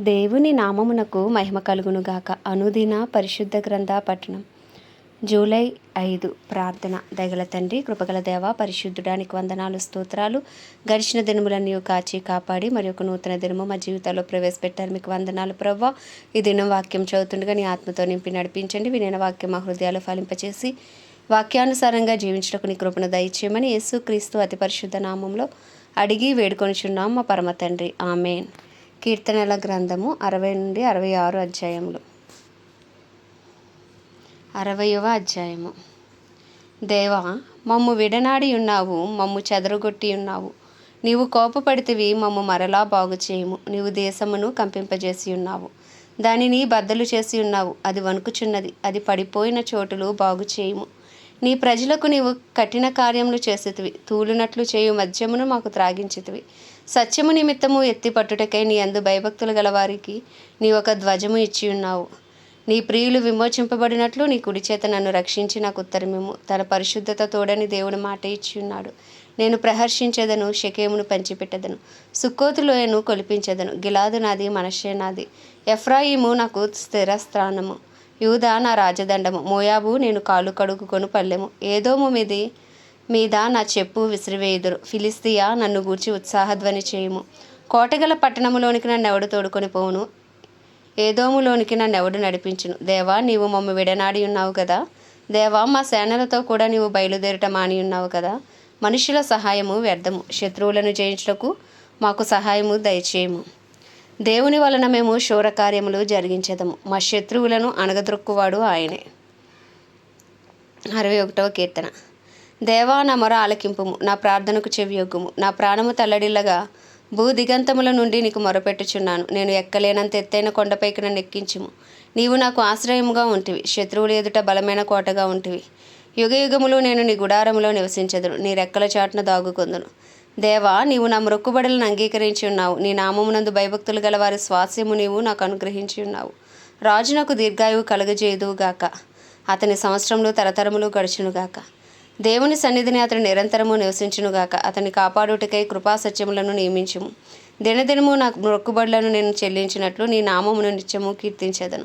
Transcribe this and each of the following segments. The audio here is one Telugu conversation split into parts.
దేవుని నామమునకు మహిమ కలుగునుగాక అనుదిన పరిశుద్ధ గ్రంథ పట్టణం జూలై ఐదు ప్రార్థన దగల తండ్రి కృపగల దేవ పరిశుద్ధుడానికి వందనాలు స్తోత్రాలు. గడిచిన దినములన్నీ కాచి కాపాడి మరి ఒక నూతన దినము మా జీవితాల్లో ప్రవేశపెట్టారు. మీకు వందనాలు ప్రవ్వ. ఈ దినం వాక్యం చదువుతుండగా నీ ఆత్మతో నింపి నడిపించండి. వినైన వాక్యం మా హృదయాలు ఫలింపచేసి వాక్యానుసారంగా జీవించడానికి నీ కృపను దయచేయమని యేసు క్రీస్తు అతి పరిశుద్ధ నామంలో అడిగి వేడుకొనిచున్నాం మా పరమ తండ్రి. ఆమెన్. కీర్తనల గ్రంథము అరవై నుండి అరవై ఆరు అధ్యాయములు. అరవయవ అధ్యాయము. దేవా మమ్ము విడనాడి ఉన్నావు మమ్ము చెదరగొట్టి ఉన్నావు. నీవు కోపపడితివి మమ్ము మరలా బాగు చేయము. నీవు దేశమును కంపింపజేసి ఉన్నావు. దానిని బద్దలు చేసి ఉన్నావు. అది వణుకుచున్నది. అది పడిపోయిన చోటులు బాగు చేయము. నీ ప్రజలకు నీవు కఠిన కార్యములు చేసేటివి తూలినట్లు చేయు మద్యమును మాకు త్రాగించితివి. సత్యము నిమిత్తము ఎత్తి పట్టుటకై నీ అందు భయభక్తులు గలవారికి నీ ఒక ధ్వజము ఇచ్చి ఉన్నావు. నీ ప్రియులు విమోచింపబడినట్లు నీ కుడి చేత నన్ను రక్షించి నాకు ఉత్తరమేము తన పరిశుద్ధత తోడని దేవుడు మాట ఇచ్చి ఉన్నాడు. నేను ప్రహర్షించేదను షకేమును పంచిపెట్టదను సుక్కోతులోయను కొలిపించదను. గిలాదు నాది మనషే నాది. ఎఫ్రాయిము నాకు స్థిర స్థానము. యూదా నా రాజదండము. మోయాబు నేను కాలు కడుగుకొని పల్లెము. ఏదోము మీది మీద నా చెప్పు విసిరివేయుదురు. ఫిలిస్తియా నన్ను గూర్చి ఉత్సాహధ్వని చేయుము. కోటగల పట్టణములోనికి నన్ను ఎవడు తోడుకొని పోవును? ఏదోములోనికి నన్ను ఎవడు నడిపించును? దేవా నీవు మమ్మ విడనాడి ఉన్నావు కదా దేవా మా సేనలతో కూడా నీవు బయలుదేరట మాని ఉన్నావు కదా మనుషుల సహాయము వ్యర్థము. శత్రువులను జయించుటకు మాకు సహాయము దయచేయము. దేవుని వలన మేము శూర కార్యములు జరిగించదము. మా శత్రువులను అణగద్రొక్కువాడు ఆయనే. అరవై ఒకటవ కీర్తన. దేవా నా మొర ఆలకింపుము నా ప్రార్థనకు చెవియొగ్గుము. నా ప్రాణము తల్లడిల్లగా భూ దిగంతముల నుండి నీకు మొరపెట్టుచున్నాను. నేను ఎక్కలేనంత ఎత్తైన కొండపైకి నన్ను ఎక్కించుము. నీవు నాకు ఆశ్రయముగా ఉంటివి శత్రువులు ఎదుట బలమైన కోటగా ఉంటివి. యుగ యుగములు నేను నీ గుడారములో నివసించదును నీ రెక్కల చాటున దాగుకొందును. దేవా నీవు నా మొక్కుబడులను అంగీకరించి ఉన్నావు. నీ నామమునందు భయభక్తులు గల వారి స్వాస్యము నీవు నాకు అనుగ్రహించి ఉన్నావు. రాజు నాకు దీర్ఘాయువు కలుగజేయుదువుగాక. అతని సంవత్సరంలో తరతరములు గడుచునుగాక. దేవుని సన్నిధిని అతను నిరంతరము నివసించునుగాక. అతని కాపాడుటకై కృపాసత్యములను నియమించుము. దినదినము నా మొక్కుబడులను నేను చెల్లించినట్లు నీ నామమును నిత్యము కీర్తించేదను.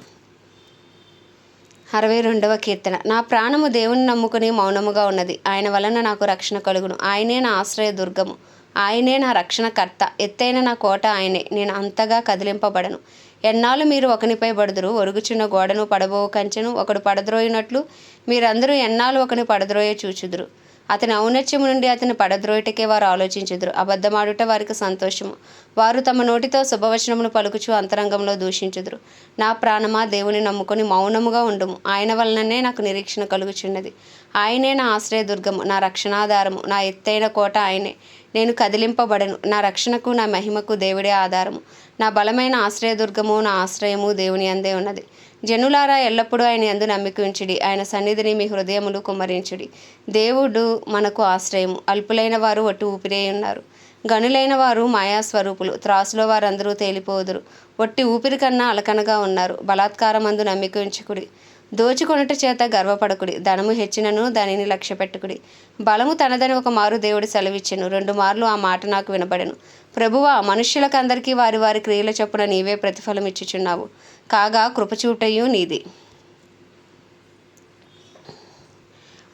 అరవై రెండవ కీర్తన. నా ప్రాణము దేవుని నమ్ముకుని మౌనముగా ఉన్నది. ఆయన వలన నాకు రక్షణ కలుగును. ఆయనే నా ఆశ్రయ దుర్గము. ఆయనే నా రక్షణకర్త. ఎత్తైన నా కోట ఆయనే. నేను అంతగా కదిలింపబడను. ఎన్నాళ్ళు మీరు ఒకనిపై పడుదురు? ఒరుగుచున్న గోడను పడబో కంచెను ఒకడు పడద్రోయినట్లు మీరందరూ ఎన్నాళ్ళు ఒకని పడద్రోయ చూచుదురు. అతని ఔన్నత్యము నుండి అతని పడద్రోయటకే వారు ఆలోచించుదురు. అబద్ధమాడుట వారికి సంతోషము. వారు తమ నోటితో శుభవచనమును పలుకుచు అంతరంగంలో దూషించుదురు. నా ప్రాణమా దేవుని నమ్ముకొని మౌనముగా ఉండుము. ఆయన వలననే నాకు నిరీక్షణ కలుగుచున్నది. ఆయనే నా ఆశ్రయదుర్గము. నా రక్షణాధారము. నా ఎత్తైన కోట ఆయనే. నేను కదిలింపబడను. నా రక్షణకు నా మహిమకు దేవుడే ఆధారము. నా బలమైన ఆశ్రయదుర్గము నా ఆశ్రయము దేవుని అందే ఉన్నది. జనులారా ఎల్లప్పుడూ ఆయన ఎందు నమ్మిక ఉంచుడి. ఆయన సన్నిధిని మీ హృదయములు కుమ్మరించుడి. దేవుడు మనకు ఆశ్రయము. అల్పులైన వారు ఒట్టు ఊపిరే ఉన్నారు. గనులైన వారు మాయాస్వరూపులు. త్రాసులో వారందరూ తేలిపోదురు. ఒట్టి ఊపిరి కన్నా అలకనగా ఉన్నారు. బలాత్కారమందు నమ్మిక ఉంచుకుడి. దోచుకొనుట చేత గర్వపడకుడి. ధనము హెచ్చినను దానిని లక్ష్య పెట్టుకుడి బలము తనదని ఒక మారు దేవుడు సెలవిచ్చెను. రెండు మార్లు ఆ మాట నాకు వినబడెను. ప్రభువా మనుష్యులకందరికీ వారి వారి క్రియల చొప్పున నీవే ప్రతిఫలం ఇచ్చుచున్నావు. కాగా కృపచూటయు నీది.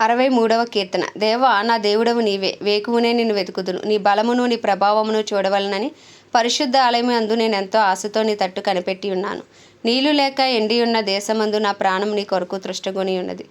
అరవై మూడవ కీర్తన. దేవా నా దేవుడవు నీవే. వేకువునే నిన్ను వెతుకుదును. నీ బలమును నీ ప్రభావమును చూడవలనని పరిశుద్ధ ఆలయం అందు నేను ఎంతో ఆశతో నీ తట్టు కనిపెట్టి ఉన్నాను. నీళ్ళు లేక ఎండి ఉన్న దేశమందు నా ప్రాణం నీ కొరకు తృష్టగొని ఉన్నది.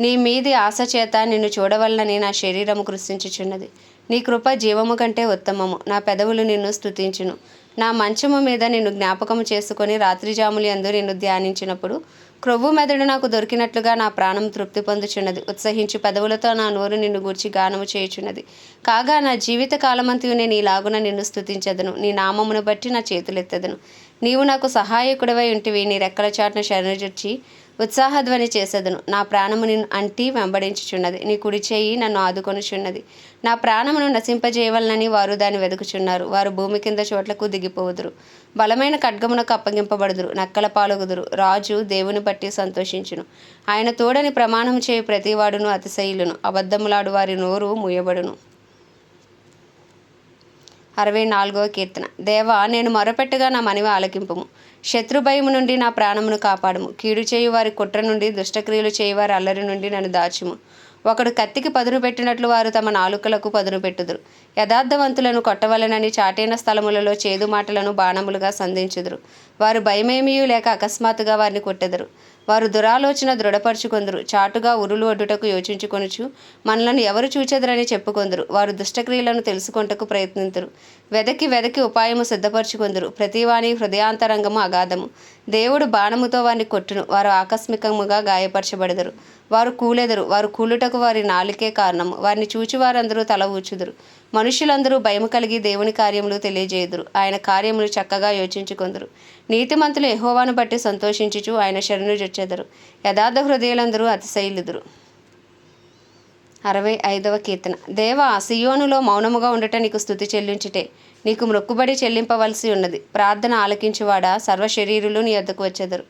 నీ మీది ఆశ చేత నిన్ను చూడవలనని నా శరీరము కృషించుచున్నది నీ కృప జీవము కంటే ఉత్తమము. నా పెదవులు నిన్ను స్తుతించును. నా మంచము మీద నిన్ను జ్ఞాపకము చేసుకొని రాత్రిజాములు ఎందు నిన్ను ధ్యానించినప్పుడు క్రొవ్వు మెదడు నాకు దొరికినట్లుగా నా ప్రాణం తృప్తి పొందుచున్నది. ఉత్సహించి పెదవులతో నా నోరు నిన్ను గూర్చి గానము చేయుచున్నది. కాగా నా జీవిత కాలమంతయు నేను ఈలాగున నిన్ను స్థుతించదను నీ నామమును బట్టి నా చేతులెత్తదను. నీవు నాకు సహాయకుడివై ఉంటివి నీ రెక్కల చాటున శరణుజొచ్చి ఉత్సాహధ్వని చేసేదను. నా ప్రాణము నిన్ను అంటి వెంబడించుచున్నది. నీ కుడి చేయి నన్ను ఆదుకొనుచున్నది. నా ప్రాణమును నశింపజేయవలనని వారు దాన్ని వెతుకుచున్నారు వారు భూమి కింద చోట్లకు దిగిపోవుదురు. బలమైన ఖడ్గమునకు అప్పగింపబడుదురు. నక్కల పాలుగుదురు. రాజు దేవుని బట్టి సంతోషించును. ఆయన తోడని ప్రమాణం చేయు ప్రతివాడును అతిశైలును అబద్ధములాడు వారి నోరు మూయబడును. అరవై నాలుగవ కీర్తన. దేవా నేను మొరపెట్టగా నా మనవి ఆలకింపుము. శత్రుభయము నుండి నా ప్రాణమును కాపాడుము. కీడు చేయు వారి కుట్ర నుండి దుష్టక్రియలు చేయువారి అల్లరి నుండి నన్ను దాచుము. ఒకడు కత్తికి పదును పెట్టినట్లు వారు తమ నాలుకలకు పదును పెట్టుదురు. యథార్థవంతులను కొట్టవలనని చాటైన స్థలములలో చేదు మాటలను బాణములుగా సంధించుదురు. వారు భయమేమియూ లేక అకస్మాత్తుగా వారిని కొట్టెదరు. వారు దురాలోచన దృఢపరుచుకొందరు. చాటుగా ఉరులు ఒడ్డుటకు యోచించుకొనుచు మనలను ఎవరు చూచెదరని చెప్పుకొందరు. వారు దుష్టక్రియలను తెలుసుకొంటకు ప్రయత్నింతురు. వెదకి వెదకి ఉపాయము సిద్ధపరచుకొందరు. ప్రతివాణి హృదయాంతరంగము అగాధము. దేవుడు బాణముతో వారిని కొట్టును. వారు ఆకస్మికముగా గాయపరచబడెదరు. వారు కూలెదరు. వారు కూలుటకు వారి నాలుకే కారణము. వారిని చూచి వారందరూ తల ఊచుదురు. మనుషులందరూ భయము కలిగి దేవుని కార్యములు తెలియజేయుదురు. ఆయన కార్యములు చక్కగా యోచించుకొందరు. నీతిమంతులు ఎహోవాను బట్టి సంతోషించుచు ఆయన శరణు చొచ్చెదరు యథార్థ హృదయులందరూ అతిశైలుదురు అరవై ఐదవ కీర్తన. దేవ సియోనులో మౌనముగా ఉండట నీకు స్థుతి చెల్లించుటే. నీకు మొక్కుబడి చెల్లింపవలసి ఉన్నది. ప్రార్థన ఆలకించువాడా? సర్వ శరీరులు నీ వద్దకు వచ్చెదరు.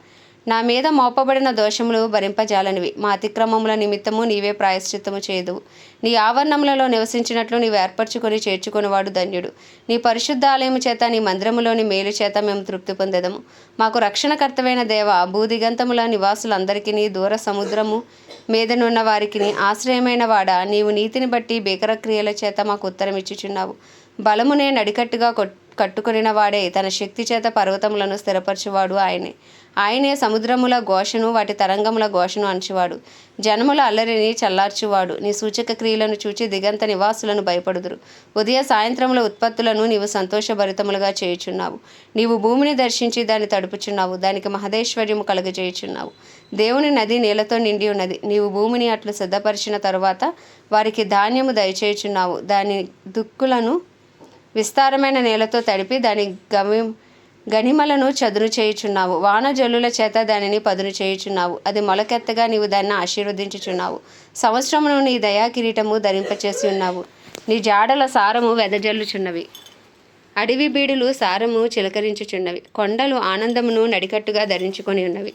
నా మీద మోపబడిన దోషములు భరింపజాలనివి. మా అతిక్రమముల నిమిత్తము నీవే ప్రాయశ్చిత్తము చేయదు నీ ఆవరణములలో నివసించినట్లు నీవు ఏర్పరచుకొని చేర్చుకునేవాడు ధన్యుడు. నీ పరిశుద్ధ ఆలయము చేత నీ మందిరములోని మేలు చేత మేము తృప్తి పొందెదము. మాకు రక్షణకర్తమైన దేవ భూదిగంతముల నివాసులందరికీ నీ దూర సముద్రము మీదనున్న వారికి ఆశ్రయమైన వాడా. నీవు నీతిని బట్టి భీకర క్రియల చేత మాకు ఉత్తరం ఇచ్చుచున్నావు. బలమునే నడికట్టుగా కొట్ కట్టుకొనిన వాడే తన శక్తి చేత పర్వతములను స్థిరపరచువాడు ఆయనే. ఆయనే సముద్రముల ఘోషను వాటి తరంగముల ఘోషను అంచువాడు. జనముల అల్లరిని చల్లార్చువాడు. నీ సూచక క్రియలను చూచి దిగంత నివాసులను భయపడుదురు. ఉదయ సాయంత్రముల ఉత్పత్తులను నీవు సంతోషభరితములుగా చేయుచున్నావు. నీవు భూమిని దర్శించి దాన్ని తడుపుచున్నావు. దానికి మహదేశ్వర్యము కలుగజేయుచున్నావు. దేవుని నది నీళ్ళతో నిండి ఉన్నది. నీవు భూమిని అట్లు సిద్ధపరిచిన తరువాత వారికి ధాన్యము దయచేయుచున్నావు. దాని దుక్కులను విస్తారమైన నేలతో తడిపి దాని గమ్యం గనిమలను చదును చేయుచున్నావు. వాన జల్లుల చేత దానిని పదును చేయుచున్నావు. అది మొలకెత్తగా నీవు దాన్ని ఆశీర్వదించుచున్నావు. సంవత్సరమును నీ దయా కిరీటము ధరింపచేసి ఉన్నావు. నీ జాడల సారము వెదజల్లుచున్నవి. అడవి బీడులు సారము చిలకరించుచున్నవి. కొండలు ఆనందమును నడికట్టుగా ధరించుకొని ఉన్నవి.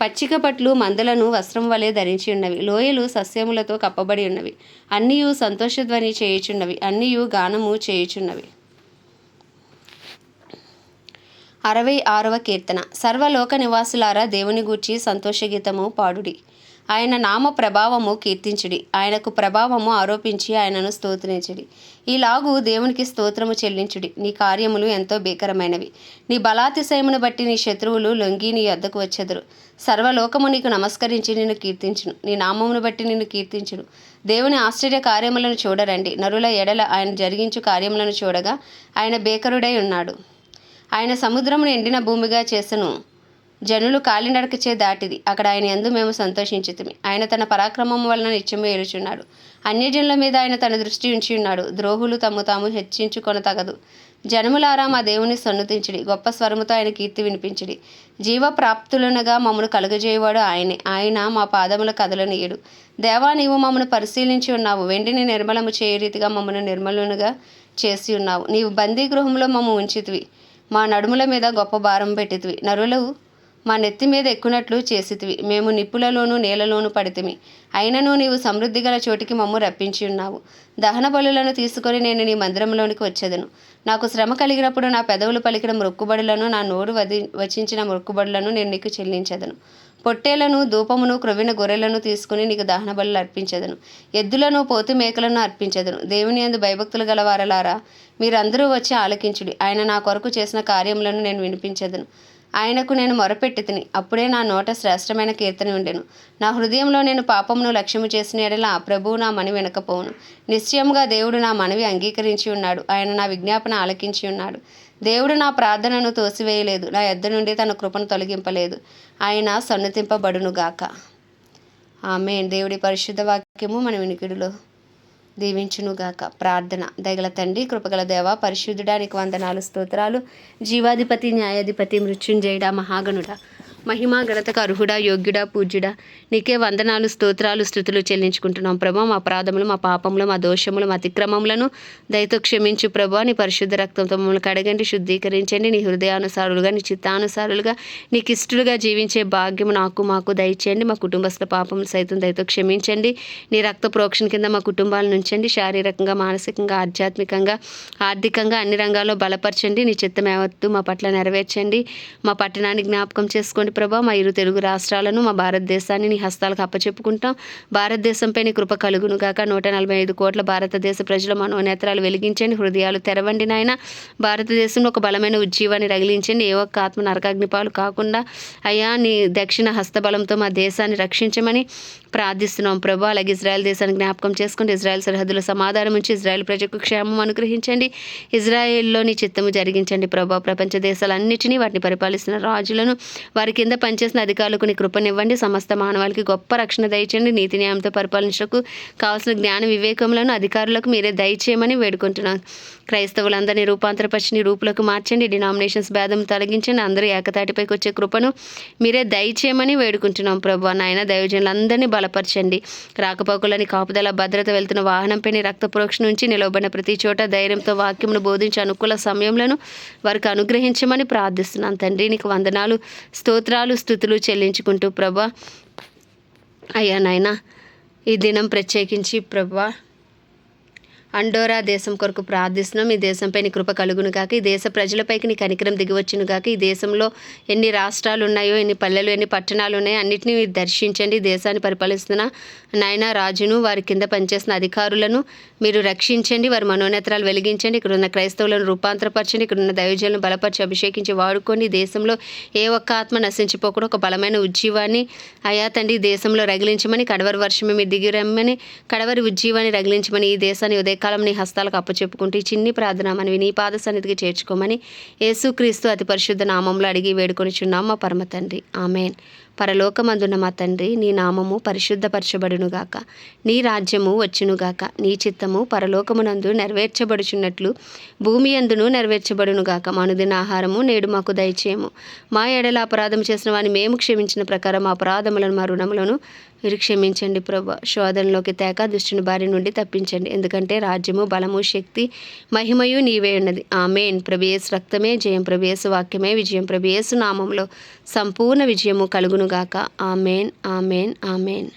పచ్చిక పట్లు మందులను వస్త్రం వలె ధరించి ఉన్నవి. లోయలు సస్యములతో కప్పబడి ఉన్నవి. అన్నీయు సంతోషధ్వని చేయుచున్నవి. అన్నీయు గానము చేయుచున్నవి. అరవై ఆరవ కీర్తన. సర్వలోక నివాసులారా దేవుని గూర్చి సంతోషగీతము పాడుడి. ఆయన నామ ప్రభావము కీర్తించుడి. ఆయనకు ప్రభావము ఆరోపించి ఆయనను స్తోత్రించుడి. ఈలాగు దేవునికి స్తోత్రము చెల్లించుడి. నీ కార్యములు ఎంతో భీకరమైనవి. నీ బలాతిశయమును బట్టి నీ శత్రువులు లొంగి నీ వద్దకు వచ్చెదరు. సర్వలోకము నీకు నమస్కరించి నిన్ను కీర్తించును. నీ నామమును బట్టి నిన్ను కీర్తించును. దేవుని ఆశ్చర్య కార్యములను చూడరండి. నరుల ఎడల ఆయన జరిగించు కార్యములను చూడగా ఆయన బేకరుడై ఉన్నాడు. ఆయన సముద్రమును ఎండిన భూమిగా చేసెను. జనులు కాలినడకచే దాటిది. అక్కడ ఆయన ఎందు మేము సంతోషించుతుమి. ఆయన తన పరాక్రమం వలన నిత్యము ఏలుచున్నాడు. అన్యజనుల మీద ఆయన తన దృష్టి ఉంచి ఉన్నాడు ద్రోహులు తమ్ము తాము హెచ్చించుకొనతగదు. జనములారా మా దేవుని సన్నుతించుడి గొప్ప స్వరముతో ఆయన కీర్తి వినిపించిడి జీవ ప్రాప్తులనగా మమ్మను కలుగజేయవాడు ఆయనే. ఆయన మా పాదముల కదలనీయుడు. దేవా నీవు మమ్మను పరిశీలించి ఉన్నావు. వెండిని నిర్మలము చేయ రీతిగా మమ్మను నిర్మలునుగా చేసి ఉన్నావు నీవు బందీ గృహంలో మమ్మ ఉంచితివి. మా నడుముల మీద గొప్ప భారం పెట్టితివి. నరులు మా నెత్తి మీద ఎక్కునట్లు చేసితివి. మేము నిప్పులలోను నేలలోను పడితిమి. అయినను నీవు సమృద్ధి గల చోటికి మమ్ము రప్పించి ఉన్నావు. దహన బలులను తీసుకొని నేను నీ మందిరంలోనికి వచ్చేదను. నాకు శ్రమ కలిగినప్పుడు నా పెదవులు పలికిన మొక్కుబడులను నా నోరు వది వచించిన మొక్కుబడులను నేను నీకు చెల్లించదను. పొట్టేలను ధూపమును క్రొవ్విన గొర్రెలను తీసుకుని నీకు దహన బలు అర్పించెదను. ఎద్దులను పోతు మేకలను అర్పించదను. దేవుని యందు భయభక్తులు గలవారలారా మీరందరూ వచ్చి ఆలకించుడి. ఆయన నా కొరకు చేసిన కార్యములను నేను వినిపించెదను. ఆయనకు నేను మొరపెట్టి తిని అప్పుడే నా నోట శ్రేష్టమైన కీర్తన ఉండెను. నా హృదయంలో నేను పాపమును లక్ష్యము చేసిన ఎడల ఆ ప్రభువు నా మని వినకపోవును. నిశ్చయముగా దేవుడు నా మనవి అంగీకరించి ఉన్నాడు. ఆయన నా విజ్ఞాపన ఆలకించి ఉన్నాడు. దేవుడు నా ప్రార్థనను తోసివేయలేదు. నా ఎద్ద నుండి తన కృపను తొలగింపలేదు. ఆయన సన్నతింపబడునుగాక. ఆమె దేవుడి పరిశుద్ధ వాక్యము మన వినికిడిలో దీవించునుగాక. ప్రార్థన. దగల తండ్రి కృపగల దేవ పరిశుద్ధుడానికి వందనాలు స్తోత్రాలు. జీవాధిపతి న్యాయాధిపతి మృత్యుంజయుడ మహాగణుడ. మహిమా ఘనతకు అర్హుడా యోగ్యుడా పూజ్యుడా. నీకే వందనాలు స్తోత్రాలు స్థుతులు చెల్లించుకుంటున్నాం ప్రభా. మా అపరాధములు మా పాపములు మా దోషములు మా అతిక్రమములను దయతో క్షమించు ప్రభా. నీ పరిశుద్ధ రక్తంతో మమ్మల్ని కడగండి శుద్ధీకరించండి. నీ హృదయానుసారులుగా నీ చిత్తానుసారులుగా నీకు ఇష్టలుగా జీవించే భాగ్యం నాకు మాకు దయచేయండి. మా కుటుంబస్తుల పాపములు సైతం దయతో క్షమించండి. నీ రక్త ప్రోక్షణ కింద మా కుటుంబాలను ఉంచండి శారీరకంగా మానసికంగా ఆధ్యాత్మికంగా ఆర్థికంగా అన్ని రంగాల్లో బలపరచండి. నీ చిత్తం యావత్తు మా పట్ల నెరవేర్చండి. మా పట్టణాన్ని జ్ఞాపకం చేసుకోండి ప్రభా. మా ఇరు తెలుగు రాష్ట్రాలను మా భారతదేశాన్ని నీ హస్తాలకు అప్పచెప్పుకుంటాం. భారతదేశంపై నీ కృప కలుగును గాక నూట నలభై ఐదు కోట్ల భారతదేశ ప్రజల మనోనేత్రాలు వెలిగించండి హృదయాలు తెరవండి నాయన. భారతదేశంలో ఒక బలమైన ఉజ్జీవాన్ని రగిలించండి. ఏ ఒక్క ఆత్మ నరకాగ్నిపాలు కాకుండా అయ్యా నీ దక్షిణ హస్తబలంతో మా దేశాన్ని రక్షించమని ప్రార్థిస్తున్నాం ప్రభా. అలాగే ఇజ్రాయెల్ దేశాన్ని జ్ఞాపకం చేసుకుంటే ఇజ్రాయెల్ సరిహద్దుల సమాధానం ఉంచి ఇజ్రాయెల్ ప్రజలకు క్షేమం అనుగ్రహించండి. ఇజ్రాయెల్లోని చిత్తము జరిగించండి ప్రభా. ప్రపంచ దేశాలన్నింటినీ వాటిని పరిపాలిస్తున్న రాజులను వారి కింద పనిచేసిన అధికారులకు నీ కృపనివ్వండి. సమస్త మానవాళికి గొప్ప రక్షణ దయచేయండి. నీతి న్యాయంతో పరిపాలించకు కావాల్సిన జ్ఞాన వివేకములను అధికారులకు మీరే దయచేయమని వేడుకుంటున్నాను క్రైస్తవులందరినీ రూపాంతరపరిచిని రూపులకు మార్చండి. డినామినేషన్స్ భేదం తొలగించండి. అందరూ ఏకతాటిపైకి వచ్చే కృపను మీరే దయచేయమని వేడుకుంటున్నాం ప్రభు. నాయన దైవజనులందరినీ బలపరచండి. రాకపోకలని కాపుదల భద్రత వెళ్తున్న వాహనంపై రక్త ప్రోక్ష నుంచి నిలవబడిన ప్రతి చోట ధైర్యంతో వాక్యమును బోధించి అనుకూల సమయంలో వారికి అనుగ్రహించమని ప్రార్థిస్తున్నాను తండ్రి. నీకు వందనాలు స్తోత్రాలు స్థుతులు చెల్లించుకుంటూ ప్రభా. అయ్యా నాయన ఈ దినం ప్రత్యేకించి ప్రభా అండోరా దేశం కొరకు ప్రార్థిస్తున్నాం. ఈ దేశంపై నీ కృప కలుగును కాక ఈ దేశ ప్రజలపైకి నీ కనికరం దిగివచ్చును కాక ఈ దేశంలో ఎన్ని రాష్ట్రాలు ఉన్నాయో ఎన్ని పల్లెలు ఎన్ని పట్టణాలు ఉన్నాయో అన్నింటినీ మీరు దర్శించండి. దేశాన్ని పరిపాలిస్తున్న నాయన రాజును వారి కింద పనిచేస్తున్న అధికారులను మీరు రక్షించండి. వారి మనోనేత్రాలు వెలిగించండి. ఇక్కడ ఉన్న క్రైస్తవులను రూపాంతరపరచండి. ఇక్కడ ఉన్న దైవజలను బలపరిచి అభిషేకించి వాడుకొని దేశంలో ఏ ఒక్క ఆత్మ నశించిపోకుండా ఒక బలమైన ఉజ్జీవాన్ని అయా తండ్రి ఈ దేశంలో రగిలించమని కడవరి వర్షమే మీరు దిగి రమ్మని కడవరి ఉజ్జీవాన్ని రగిలించమని ఈ దేశాన్ని కలం నీ హస్తాలకు అప్పచెప్పుకుంటూ ఈ చిన్ని ప్రార్థన మనవి నీ పాద సన్నిధికి చేర్చుకోమని యేసుక్రీస్తు అతి పరిశుద్ధ నామంలో అడిగి వేడుకొని చున్నాం మా పరమ తండ్రి. ఆమెన్. పరలోకమందున్న మా తండ్రి నీ నామము పరిశుద్ధపరచబడునుగాక. నీ రాజ్యము వచ్చునుగాక. నీ చిత్తము పరలోకమునందు నెరవేర్చబడుచున్నట్లు భూమి అందును నెరవేర్చబడునుగాక. మనుదిన ఆహారము నేడు మాకు దయచేయము. మా ఎడల అపరాధం చేసిన వాని మేము క్షమించిన ప్రకారం మా అపరాధములను మా రుణములను మీరు క్షమించండి ప్రభా. శోధనలోకి తేక దుష్టుని బారి నుండి తప్పించండి. ఎందుకంటే రాజ్యము బలము శక్తి మహిమయు నీవే ఉన్నది. ఆమెన్. ప్రభేసు రక్తమే జయం ప్రభేసు వాక్యమే విజయం ప్రభేసు నామంలో సంపూర్ణ విజయము కలుగునుగాక. ఆమెన్. ఆమెన్. ఆమెన్.